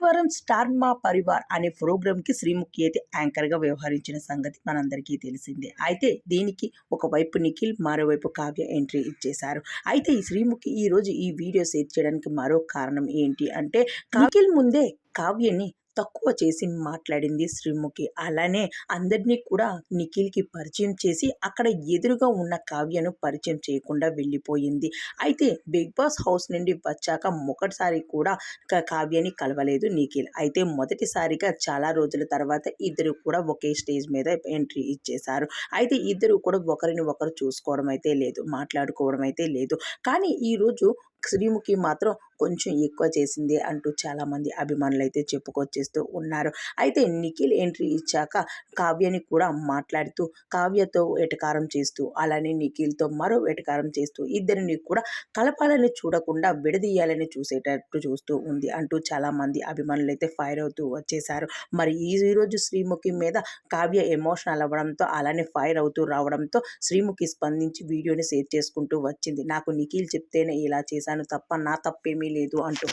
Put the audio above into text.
ఆదివారం స్టార్ మా పరివార్ అనే ప్రోగ్రామ్కి శ్రీముఖి అయితే యాంకర్గా వ్యవహరించిన సంగతి మనందరికీ తెలిసిందే. అయితే దీనికి ఒకవైపు నిఖిల్ మరోవైపు కావ్య ఎంట్రీ ఇచ్చేశారు. అయితే ఈ శ్రీముఖి ఈ రోజు ఈ వీడియో షేర్ చేయడానికి మరో కారణం ఏంటి అంటే నిఖిల్ ముందే కావ్యని తక్కువ చేసి మాట్లాడింది శ్రీముఖి. అలానే అందరినీ కూడా నిఖిల్కి పరిచయం చేసి అక్కడ ఎదురుగా ఉన్న కావ్యను పరిచయం చేయకుండా వెళ్ళిపోయింది. అయితే బిగ్ బాస్ హౌస్ నుండి వచ్చాక మొదటిసారి కూడా క- కావ్యని కలవలేదు నిఖిల్. అయితే మొదటిసారిగా చాలా రోజుల తర్వాత ఇద్దరు కూడా ఒకే స్టేజ్ మీద ఎంట్రీ ఇచ్చేశారు. అయితే ఇద్దరు కూడా ఒకరిని ఒకరు చూసుకోవడం అయితే లేదు మాట్లాడుకోవడం అయితే లేదు. కానీ ఈరోజు శ్రీముఖి మాత్రం కొంచెం ఎక్కువ చేసింది అంటూ చాలామంది అభిమానులు అయితే చెప్పుకొచ్చేస్తూ ఉన్నారు. అయితే నిఖిల్ ఎంట్రీ ఇచ్చాక కావ్యని కూడా మాట్లాడుతూ కావ్యతో వేటకారం చేస్తూ అలానే నిఖిల్తో మరో వేటకారం చేస్తూ ఇద్దరిని కూడా కలపాలని చూడకుండా విడదీయాలని చూసేటట్టు చూస్తూ ఉంది అంటూ చాలామంది అభిమానులు అయితే ఫైర్ అవుతూ వచ్చేసారు మరి ఈ శ్రీముఖి మీద కావ్య ఎమోషనల్ అవ్వడంతో అలానే ఫైర్ అవుతూ రావడంతో శ్రీముఖి స్పందించి వీడియోని షేర్ చేసుకుంటూ వచ్చింది. నాకు నిఖిల్ చెప్తేనే ఇలా చేశాను తప్ప నా తప్పేమీ లేదు అంటూ.